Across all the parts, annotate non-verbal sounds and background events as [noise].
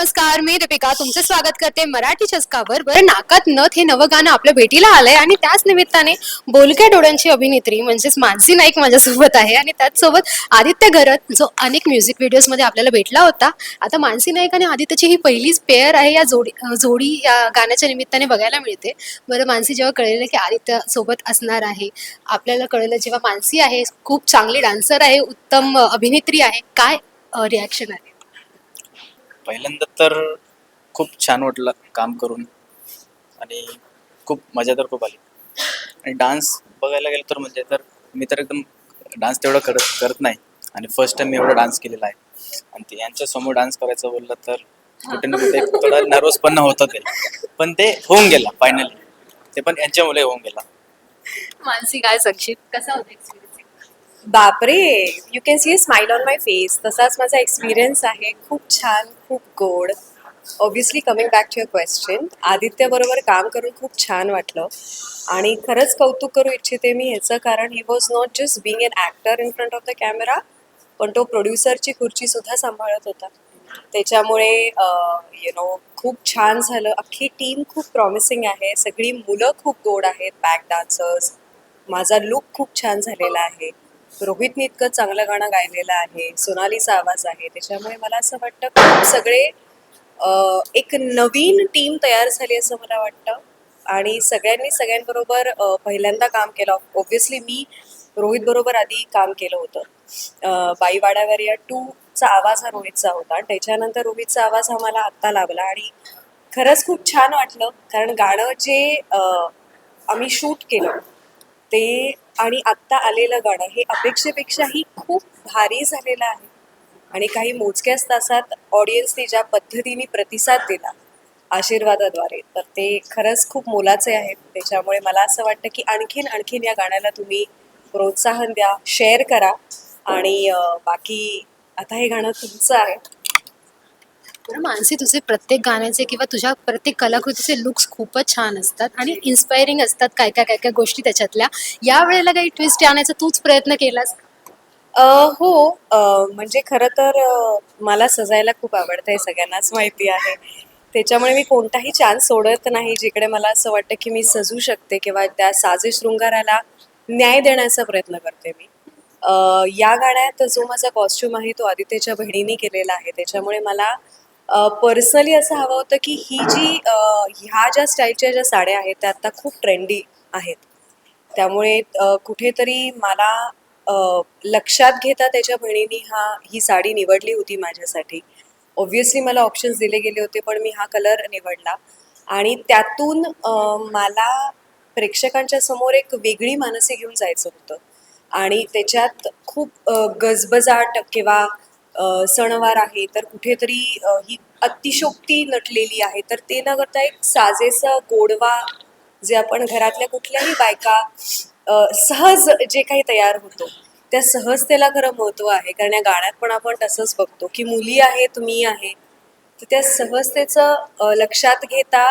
नमस्कार मी दीपिका. तुमचं स्वागत करते मराठी चस्कावर. बरं नाकात नथ हे नवं गाणं आपल्या भेटीला आलंय आणि त्याच निमित्ताने बोलक्या डोळ्यांची अभिनेत्री म्हणजेच मानसी नाईक माझ्यासोबत आहे. आणि त्याचसोबत आदित्य घरत जो अनेक म्युझिक व्हिडिओजमध्ये आपल्याला भेटला होता. आता मानसी नाईक आणि आदित्यची ही पहिलीच पेअर आहे. या जोडी जोडी या गाण्याच्या निमित्ताने बघायला मिळते. बरं मानसी जेव्हा कळलेलं की आदित्य सोबत असणार आहे आपल्याला कळलं जेव्हा मानसी आहे खूप चांगली डान्सर आहे उत्तम अभिनेत्री आहे. काय रिॲक्शन आहे? पहिल्यांदा तर खूप छान वाटलं काम करून. आणि खूप मजा तर खूप आली. आणि डान्स बघायला गेलं तर म्हणजे तर मी तर एकदम डान्स तेवढं करत करत नाही. आणि फर्स्ट टाइम मी एवढा डान्स केलेला आहे. आणि ते यांच्या समोर डान्स करायचं बोललं तर कुठे ना कुठे थोडा नर्वस पण होतं ते. पण ते होऊन गेला फायनली ते पण यांच्यामुळे होऊन गेला. मानसी काय सक्षित कसा होता बापरे you can see smile on my face तसाच माझा एक्सपिरियन्स आहे. खूप छान खूप गोड. Obviously coming back to your question आदित्यबरोबर काम करून खूप छान वाटलं. आणि खरंच कौतुक करू इच्छिते मी ह्याचं कारण he was not just being an actor in front of the camera पण तो प्रोड्युसरची खुर्ची सुद्धा सांभाळत होता. त्याच्यामुळे यु नो खूप छान झालं. अख्खी टीम खूप प्रॉमिसिंग आहे. सगळी मुलं खूप गोड आहेत बॅक डान्सर्स माझा लुक खूप छान झालेला आहे. रोहितने इतकं चांगलं गाणं गायलेलं आहे सोनालीचा आवाज आहे. त्याच्यामुळे मला असं वाटतं खूप सगळे एक नवीन टीम तयार झाली असं मला वाटतं. आणि सगळ्यांनी सगळ्यांबरोबर पहिल्यांदा काम केलं. ऑब्व्हियसली मी रोहित बरोबर आधी काम केलं होतं. अं, बाईवाड्यावर या टूचा आवाज हा रोहितचा होता. आणि त्याच्यानंतर रोहितचा आवाज हा मला आत्ता लाभला. आणि खरंच खूप छान वाटलं कारण गाणं जे आम्ही शूट केलं ते आणि आत्ता आलेलं गाणं हे अपेक्षेपेक्षाही खूप भारी झालेलं आहे. आणि काही मोजक्याच तासात ऑडियन्सने ज्या पद्धतीने प्रतिसाद दिला आशीर्वादाद्वारे तर ते खरंच खूप मोलाचे आहेत. त्याच्यामुळे मला असं वाटतं की आणखीन आणखीन या गाण्याला तुम्ही प्रोत्साहन द्या शेअर करा. आणि बाकी आता हे गाणं तुमचं आहे. बरं मानसी तुझे प्रत्येक गाण्याचे किंवा तुझ्या प्रत्येक कलाकृतीचे लुक्स खूपच छान असतात आणि इन्स्पायरिंग असतात काय काय काय काय गोष्टी त्याच्यातल्या. या वेळेला काही ट्विस्ट आणायचा तूच प्रयत्न केलास? अ, हो. अ, म्हणजे खरं तर अ, मला सजायला खूप आवडतं हे सगळ्यांनाच माहिती आहे. त्याच्यामुळे मी कोणताही चान्स सोडत नाही जिकडे मला असं वाटतं की मी सजू शकते किंवा त्या साजे शृंगाराला न्याय देण्याचा प्रयत्न करते मी. अ, या गाण्यात जो माझा कॉस्ट्युम आहे तो आदित्यच्या बहिणीने केलेला आहे. त्याच्यामुळे मला पर्सनली असं हवं होतं की ही जी ह्या ज्या स्टाईलच्या ज्या साड्या आहेत त्या आता खूप ट्रेंडी आहेत. त्यामुळे कुठेतरी मला लक्षात घेता त्याच्या बहिणीने हा ही साडी निवडली होती माझ्यासाठी. ऑब्व्हियसली मला ऑप्शन्स दिले गेले होते पण मी हा कलर निवडला. आणि त्यातून मला प्रेक्षकांच्या समोर एक वेगळी मानसी घेऊन जायचं होतं. आणि त्याच्यात खूप गजबजाट किंवा सणवार आहे तर कुठेतरी ही अतिशोक्ती नटलेली आहे. तर ते न करता एक साजेसा गोडवा जे आपण घरातल्या कुठल्याही बायका सहज जे काही तयार होतो त्या सहजतेला खरं महत्त्व आहे. कारण या गाण्यात पण आपण तसंच बघतो की मुली आहेत मी आहे. तर त्या सहजतेचं लक्षात घेता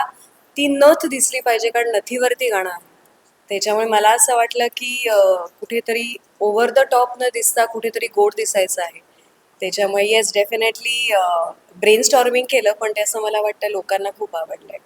ती नथ दिसली पाहिजे कारण नथीवरती गाणं आहे. त्याच्यामुळे मला असं वाटलं की कुठेतरी ओव्हर द टॉप न दिसता कुठेतरी गोड दिसायचं आहे. त्याच्यामुळे येस डेफिनेटली ब्रेन स्टॉर्मिंग केलं पण ते असं मला वाटतं लोकांना खूप आवडलंय.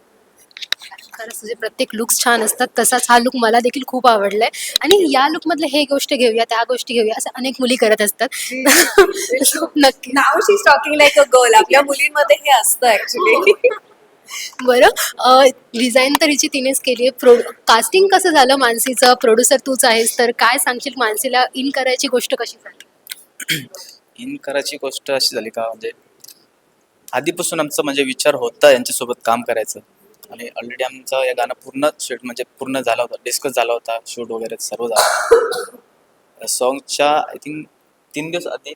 खरंच तुझे प्रत्येक लुक्स छान असतात तसाच हा लुक मला देखील खूप आवडलाय. आणि या लुक मधले हे गोष्ट घेऊया त्या गोष्टी घेऊया असं अनेक मुली करत असतात. [laughs] नक्की. नाव she talking like a girl आपल्या मुलींमध्ये हे असतं ऍक्च्युली [laughs] बरं डिझाईन तर हिची तिनेच केली आहे. प्रो कास्टिंग कसं झालं मानसीचं? प्रोड्युसर तूच आहेस तर काय सांगशील मानसीला इन करायची गोष्ट कशी झाली? [clears throat] इन करायची गोष्ट अशी झाली का म्हणजे आधीपासून आमचं म्हणजे विचार होता यांच्यासोबत काम करायचं. आणि ऑलरेडी आमचं या गाणं पूर्ण शूट म्हणजे पूर्ण झाला होता डिस्कस झाला होता शूट वगैरे सर्व झालं. सॉंगच्या आय थिंक तीन दिवस आधी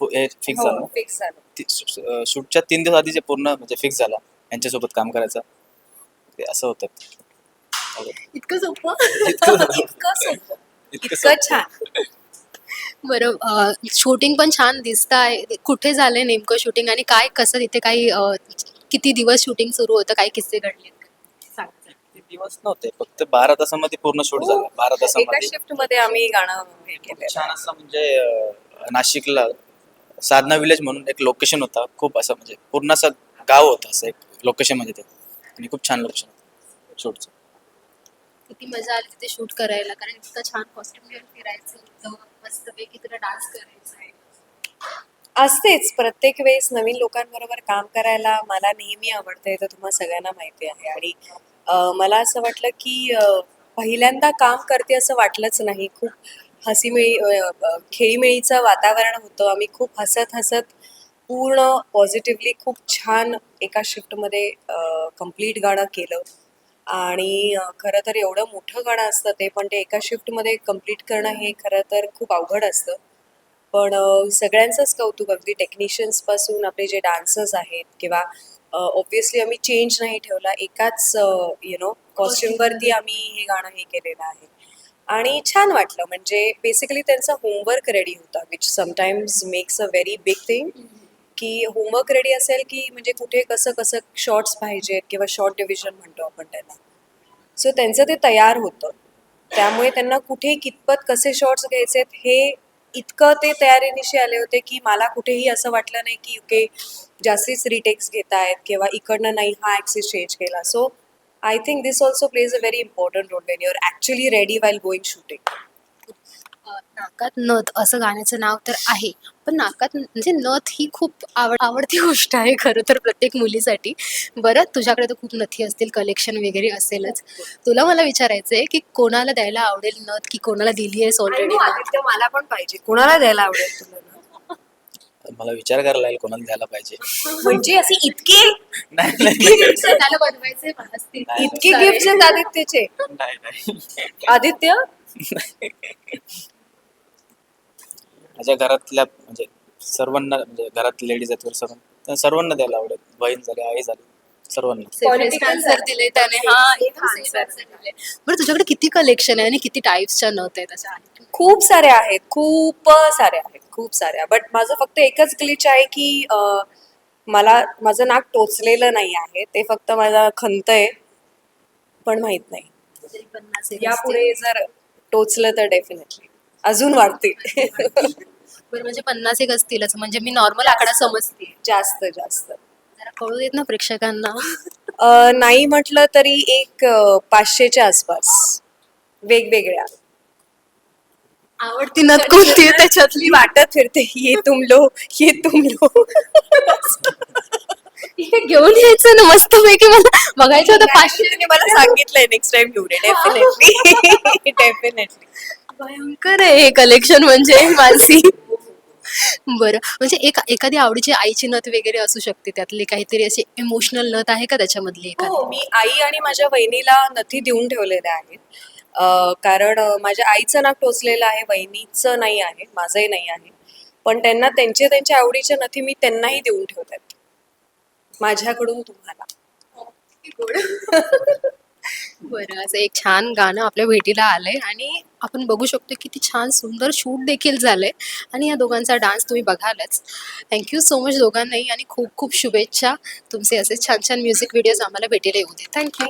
फिक्स झालं. फिक्स झालं. शूटच्या तीन दिवस आधी जे पूर्ण म्हणजे फिक्स झाला यांच्यासोबत काम करायचं. ते असं होतं. इतकं सोपं? इतकं सोपं. इतकं. छान. बरं शूटिंग पण छान दिसत आहे कुठे झालंय नेमकं शूटिंग आणि काय कसं तिथे काही किती दिवस शूटिंग सुरू होतं काय किस्से घडले? दिवस नव्हते फक्त बारा तासामध्ये पूर्ण शूट झालं. बारा तासामध्ये. शिफ्टमध्ये आम्ही गाणं केलं छान असं म्हणजे नाशिकला साधना विलेज म्हणून एक लोकेशन होता. खूप असं म्हणजे पूर्ण असं गाव होतं असं एक लोकेशनमध्ये ते. आणि खूप छान लोकेशन होतं शूटचं किती मजा आली तिथे शूट करायला कारण इतकं छान कॉस्ट्युम घेऊन फिरायचं होतं. मस्तपैकी डान्स करायचा आहे. असतेच. प्रत्येक वेळेस नवीन लोकांबरोबर काम करायला मला नेहमी आवडते. तर तुम्हाला सगळ्यांना माहिती आहे. आणि मला असं वाटलं की पहिल्यांदा काम करते असं वाटलंच नाही. खूप हसीमेळी खेळीमेळीचं वातावरण होतं. आम्ही खूप हसत हसत पूर्ण पॉझिटिव्हली खूप छान एका शिफ्टमध्ये कंप्लीट गाणं केलं. आणि खरं तर एवढं मोठं गाणं असतं ते पण ते एका शिफ्टमध्ये कंप्लीट करणं हे खरं तर खूप अवघड असतं. पण सगळ्यांचंच कौतुक अगदी टेक्निशियन्सपासून आपले जे डान्सर्स आहेत किंवा ऑब्विसली आम्ही चेंज नाही ठेवला एकाच यु नो कॉस्ट्युमवरती आम्ही हे गाणं हे केलेलं आहे. आणि छान वाटलं म्हणजे बेसिकली त्यांचा होमवर्क रेडी होता which sometimes makes a very big thing की होमवर्क रेडी असेल की म्हणजे कुठे कसं कसं शॉर्ट्स पाहिजेत किंवा शॉर्ट डिव्हिजन म्हणतो आपण त्यांना सो त्यांचं ते तयार होतं. त्यामुळे त्यांना कुठे कितपत कसे शॉर्ट्स घ्यायचेत हे इतकं ते तयारीनिशी आले होते की मला कुठेही असं वाटलं नाही की ओके जास्तीच रिटेक्स घेत आहेत किंवा इकडनं नाही हा ॲक्सिस चेंज केला. So I think this also plays a very important role when your actually ready while going shooting नाकात नथ असं गाण्याचं नाव तर आहे. पण नाकात म्हणजे नथ ही खूप आवड आवडती गोष्ट आहे खरं तर प्रत्येक मुलीसाठी. बरं तुझ्याकडे तर खूप नथी असतील कलेक्शन वगैरे असेलच. तुला मला विचारायचं आहे की कोणाला द्यायला आवडेल नथ की कोणाला दिली आहेस ऑलरेडी आदित्य मला पण पाहिजे. कोणाला द्यायला आवडेल तुला मला विचार करायला लागेल कोणाला द्यायला पाहिजे. म्हणजे असे इतके इतके गिफ्ट आहेत. आदित्यचे. नाही नाही. आदित्य? माझ्या घरातल्या म्हणजे सर्वांना म्हणजे घरात लेडीज आहेत वगैरे सर्व त्यांना सर्वांना द्यायला आवडेल. बहीण झाली आई झाली सर्वांना. आन्सर दिले त्याने. हा दिले. बरं तुझ्याकडे किती कलेक्शन आहे आणि किती टाईप्सच्या नथ आहेत अशा? आहेत खूप साऱ्या आहेत. खूप साऱ्या आहेत. खूप साऱ्या बट माझं फक्त एकच ग्लिच आहे की अं, मला माझं नाक टोचलेलं नाही आहे. ते फक्त माझा खंत आहे. पण माहीत नाही. तरी पन्नास एक यापुढे जर टोचलं तर डेफिनेटली अजून वाढतील. बरं म्हणजे पन्नास एक असतीलच. म्हणजे मी नॉर्मल आकडा समजते. जास्त जास्त. जरा कळू देत ना प्रेक्षकांना? अं, नाही म्हटलं तरी एक अं, पाचशेच्या आसपास. वेगवेगळ्या. आवडती नथ कोणती आहे त्याच्यातली. वाटत फिरते. ये तुम लो ये तुम लो. हे घेऊन यायचं ना मस्त पैकी मला. बघायचं होतं पाचशे. पाचशे मला सांगितलंय नेक्स्ट टाइम घेऊन डेफिनेटली डेफिनेटली भयंकर आहे हे कलेक्शन म्हणजे मानसी. बरं. म्हणजे एक एखादी आवडीची आईची नथ वगैरे असू शकते त्यातली काहीतरी अशी इमोशनल नथ आहे का त्याच्यामधली हो मी आई आणि माझ्या वहिनीला नथी देऊन ठेवलेल्या आहेत. अं, कारण अं, माझ्या आईचं नाक टोचलेलं आहे वहिनीचं नाही आहे माझंही नाही आहे. पण त्यांना त्यांचे त्यांच्या आवडीच्या नथी मी त्यांनाही देऊन ठेवतात माझ्याकडून तुम्हाला. [laughs] बरं असं एक छान गाणं आपल्या भेटीला आलंय आणि आपण बघू शकतो किती छान सुंदर शूट देखील झालंय. आणि या दोघांचा डान्स तुम्ही बघालच. थँक्यू सो मच दोघांनाही आणि खूप खूप शुभेच्छा. तुमचे असे छान छान म्युझिक व्हिडिओज आम्हाला भेटेल येऊ दे. थँक्यू